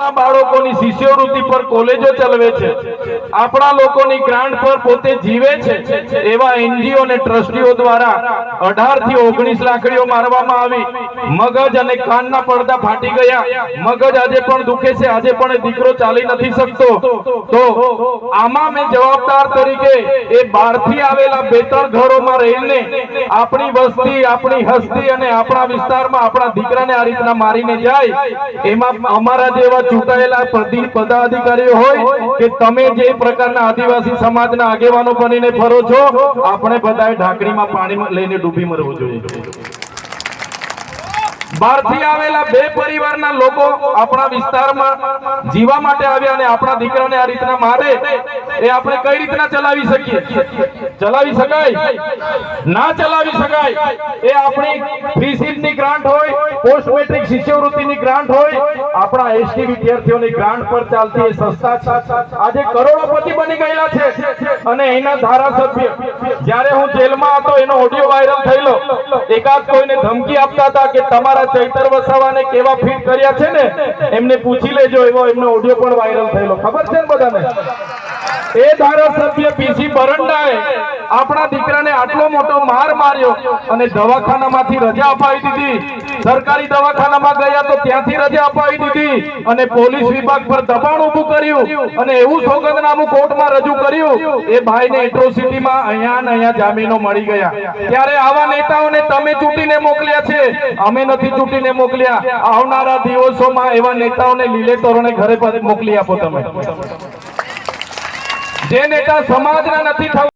આપણા બાળકોની શિષ્યવૃત્તિ પર કોલેજો ચલાવે છે. આપણા લોકોની ગ્રાન્ટ પર પોતે જીવે છે. એવા એનજીઓ અને ટ્રસ્ટીઓ દ્વારા અઢારથી ઓગણીસ લાકડીઓ મારવામાં આવી. મગજ અને કાનના પડદા ફાટી ગયા. મગજ આજે પણ દુખે છે. આજે પણ દીકરો ચાલી નથી શકતો. તો આમાં મેં જવાબદાર તરીકે એ બહારથી આવેલા બે ત્રણ ઘરોમાં રહીને આપણી વસ્તી, આપણી હસ્તી અને આપણા વિસ્તારમાં આપણા દીકરાને આ રીતના મારીને જાય. એમાં અમારા જેવા ચૂંટાયેલા પદાધિકારીઓ હોય કે તમે જે પ્રકારના આદિવાસી સમાજના આગેવાનો બનીને ફરો છો, આપણે બધાએ ઢાંકણીમાં પાણી લઈને ડૂબી મરવું જોઈએ. આપણા વિસ્તારમાં જીવા માટે આવ્યા અને આપણા દીકરાને આ રીતના મારે, એ આપણે કઈ રીતના ચલાવી શકીએ? ચલાવી શકાય? ના ચલાવી શકાય? એ આપણી ફ્રી સીટની ગ્રાન્ટ હોય પોસ્ટ મેટ્રિક શિષ્યવૃત્તિની ગ્રાન્ટ હોય, આપણા એસટી વિદ્યાર્થીઓની ગ્રાન્ટ પર ચાલતી એ સંસ્થા. આજે કરોડોપતિ બની ગયેલા છે અને એના ધારાસભ્ય, જ્યારે હું જેલમાં હતો, એનો ઓડિયો વાયરલ થયેલો, એકાદ કોઈને ધમકી આપતા હતા કે તમારા ચૈતર વસાવાને કેવા ફીટ કર્યા છે ને? એમને પૂછી લેજો એવો એમનો ઓડિયો પણ વાયરલ થયેલો. ખબર છે ને બધાને? એ ધારાસભ્ય પીસી બરંડાએ આપણા દીકરાને આટલો મોટો માર માર્યો અને દવાખાનામાંથી રજા અપાવી દીધી. સરકારી દવાખાનામાં ગયા તો ત્યાંથી રજા અપાવી દીધી અને પોલીસ વિભાગ પર દબાણ ઊભું કર્યું અને એવું સોગંદનામું કોર્ટમાં રજૂ કર્યું. એ ભાઈને એટ્રોસિટીમાં અહીંયા ને અહીંયા જામીનો મળી ગયા. ત્યારે આવા નેતાઓને તમે ચૂંટીને મોકલ્યા છે. અમે નથી ચૂંટીને મોકલ્યા. આવનારા દિવસોમાં એવા નેતાઓને લીલે તોરણે ઘરે મોકલી આપો તમે. જે નેતા સમાજના નથી થવા